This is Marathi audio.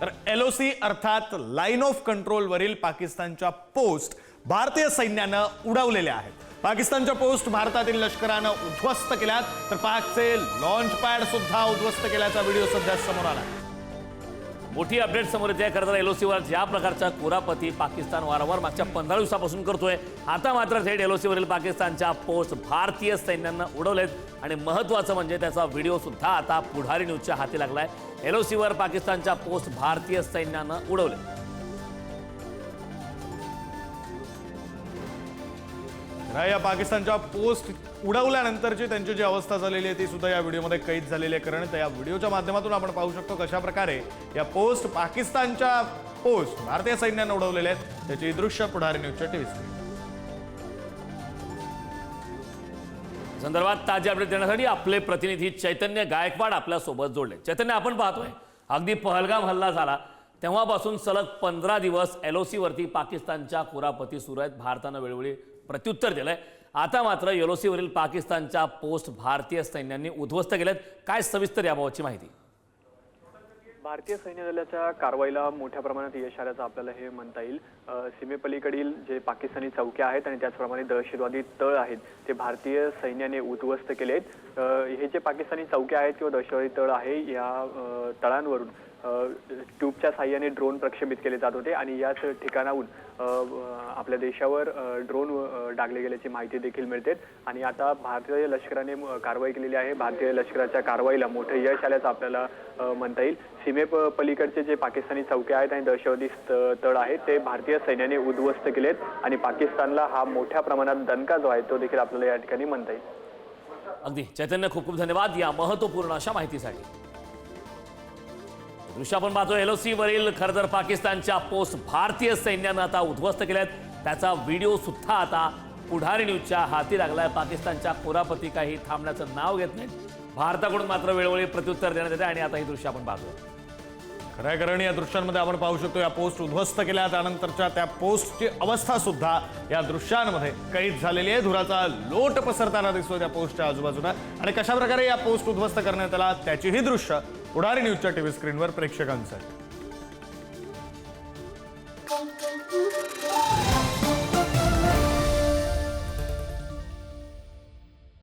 तर एलओसी अर्थात लाईन ऑफ कंट्रोलवरील पाकिस्तानच्या पोस्ट भारतीय सैन्यानं उडवलेल्या आहेत. पाकिस्तानच्या पोस्ट भारतातील लष्करानं उद्ध्वस्त केल्यात. तर पाकचे लॉन्च पॅड सुद्धा उद्ध्वस्त केल्याचा व्हिडिओ सध्या समोर आला मोठी अपडेट समोर येते. खरं तर एलओसीवर ज्या प्रकारचा कुरापती पाकिस्तान वारंवार मागच्या पंधरा दिवसापासून करतोय आता मात्र थेट एलओसीवरील पाकिस्तानच्या पोस्ट भारतीय सैन्यानं उडवलेत. आणि महत्त्वाचं म्हणजे त्याचा व्हिडिओ सुद्धा आता पुढारी न्यूजच्या हाती लागलाय. एलओसीवर पाकिस्तानच्या पोस्ट भारतीय सैन्यानं उडवले तर या पाकिस्तानच्या पोस्ट उडवल्यानंतरची त्यांची जी अवस्था झालेली आहे ती सुद्धा या व्हिडिओमध्ये कैद झालेली आहे. कारण त्या व्हिडिओच्या माध्यमातून आपण पाहू शकतो कशा प्रकारे या पोस्ट पाकिस्तानच्या पोस्ट भारतीय सैन्यानं उडवलेल्या आहेत. त्याची दृश्य पुढारी न्यूजच्या टीव्ही संदर्भात ताजे अपडेट देण्यासाठी आपले प्रतिनिधी चैतन्य गायकवाड आपल्यासोबत जोडले. चैतन्य आपण पाहतोय अगदी पहलगाम हल्ला झाला. तेव्हापासून सलग पंधरा दिवस एल ओ वरती पाकिस्तानच्या कुरापती सुरू आहेत. भारतानं वेळोवेळी प्रत्युत्तर दिलंय. आता मात्र एल वरील पाकिस्तानच्या पोस्ट भारतीय सैन्यांनी उद्ध्वस्त केल्यात काय सविस्तर याबाबतची माहिती? भारतीय सैन्य दलाच्या कारवाईला मोठ्या प्रमाणात यश आल्याचं आपल्याला हे म्हणता येईल. सीमेपलीकडील जे पाकिस्तानी चौक्या आहेत आणि त्याचप्रमाणे दहशतवादी तळ आहेत ते भारतीय सैन्याने उद्ध्वस्त केले आहेत हे जे पाकिस्तानी चौक्या आहेत किंवा दहशतवादी तळ आहे या तळांवरून ट्यूबच्या साह्याने ड्रोन प्रक्षेपित केले जात होते आणि याच ठिकाणाहून आपल्या देशावर ड्रोन डागले गेल्याची माहिती देखील मिळते. आणि आता भारतीय लष्कराने कारवाई केलेली आहे. भारतीय लष्कराच्या कारवाईला मोठं यश आल्याचं आपल्याला म्हणता येईल. सीमे प- पलीकडचे जे पाकिस्तानी चौके आहेत आणि दहशतवादी तळ आहेत ते भारतीय सैन्याने उद्ध्वस्त केलेत आणि पाकिस्तानला हा मोठ्या प्रमाणात दणका जो आहे तो देखील आपल्याला या ठिकाणी म्हणता येईल. अगदी. चैतन्य खूप खूप धन्यवाद. या महत्त्वपूर्ण अशा माहितीसाठी. दृश्य आपण पाहतो ओ सीवरील खरं तर पाकिस्तानच्या पोस्ट भारतीय सैन्यानं आता उद्ध्वस्त केल्यात त्याचा व्हिडिओ सुद्धा आता पुढारी न्यूजच्या हाती लागलाय. पाकिस्तानच्या कुरापती काही थांबण्याचं नाव घेत नाहीत. भारताकडून मात्र वेळोवेळी प्रत्युत्तर देण्यात येते आणि आता ही दृश्य आपण पाहतो खऱ्या कारण या दृश्यांमध्ये आपण पाहू शकतो या पोस्ट उद्ध्वस्त केल्या. त्यानंतरच्या त्या पोस्टची अवस्था सुद्धा या दृश्यांमध्ये कैद झालेली आहे. धुराचा लोट पसरताना दिसतो त्या पोस्टच्या आजूबाजूला. आणि कशा प्रकारे या पोस्ट उद्ध्वस्त करण्यात आला त्याचीही दृश्य उडारी न्यूजच्या टीव्ही स्क्रीनवर प्रेक्षकांसाठी.